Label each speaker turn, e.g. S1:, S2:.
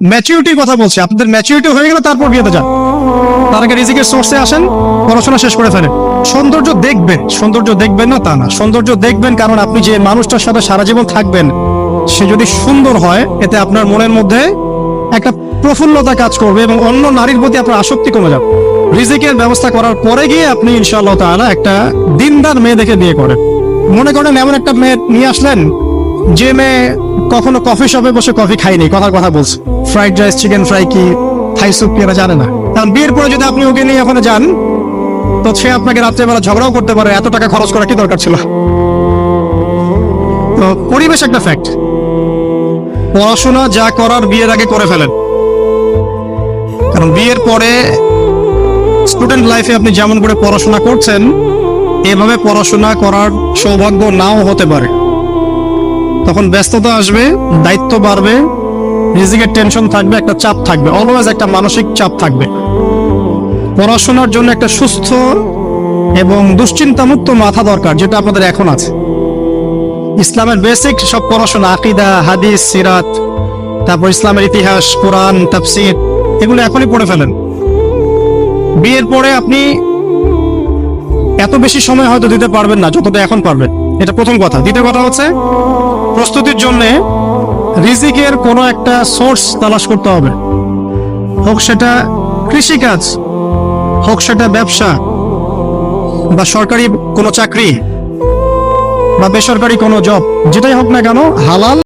S1: ম্যাচিউরিটির কথা বলছি। আপনাদের ম্যাচিউরিটি হয়ে গেলে তারপর বিয়েতে যান। তার আগে রিজিকের সোর্সে আসেন, পড়াশোনা শেষ করে ফেলেন। সৌন্দর্য দেখবেন সৌন্দর্য দেখবেন না তা না। সৌন্দর্য দেখবেন কারণ আপনি যে মানুষটার সাথে সারা জীবন থাকবেন, সে যদি সুন্দর হয়, এতে আপনার মনের মধ্যে একটা প্রফুল্লতা কাজ করবে এবং অন্য নারীর প্রতি আপনার আসক্তি কমে যাবে। রিজিকের ব্যবস্থা করার পরে গিয়ে আপনি ইনশাআল্লাহ তাআলা একটা দিনদার মেয়ে দেখে বিয়ে করেন। মনে করেন এমন একটা মেয়ে নিয়ে আসলেন যে মেয়ে কখনো কফি শপে বসে কফি খায়নি, কথার কথা বলছে। ফ্রাইড রাইস চিকেন ফ্রাই কি থাই স্যুপ কি, এরা জানে না। কারণ বিয়ের পরে যদি আপনি ওকে নিয়ে ওখানে যান, তো সে আপনাকে রাত্রেবেলা ঝগড়াও করতে পারে, এত টাকা খরচ করা কি দরকার ছিল? তো পরিবেশ একটা ফ্যাক্ট পড়াশোনা যা করার বিয়ের আগে করে ফেলেন। কারণ বিয়ের পরে স্টুডেন্ট লাইফে আপনি যেমন করে পড়াশোনা করছেন, এভাবে পড়াশোনা করার সৌভাগ্য নাও হতে পারে। তখন ব্যস্ততা আসবে, দায়িত্ব বাড়বে, রিজিকের টেনশন থাকবে, একটা চাপ থাকবে অলওয়েজ একটা মানসিক চাপ থাকবে। পড়াশোনার জন্য একটা সুস্থ এবং দুশ্চিন্তামুক্ত মাথা দরকার, যেটা আপনাদের এখন আছে। ইসলামের বেসিক সব পড়াশোনা, আকিদা, হাদিস, সিরাত, তারপর ইসলামের ইতিহাস, কোরআন, তাফসির, এগুলো এখনই পড়ে ফেলেন। বিয়ের পরে আপনি এত বেশি সময় হয়তো দিতে পারবেন না, যতটা এখন পারবেন। এটা প্রথম কথা। দ্বিতীয় কথা হচ্ছে, প্রস্তুতির জন্য রিজিকের কোনো একটা সোর্স তালাশ করতে হবে। হোক সেটা কৃষিকাজ, হোক সেটা ব্যবসা, বা সরকারি কোনো চাকরি, বা বেসরকারি কোনো জব, যেটাই হোক না কেন, হালাল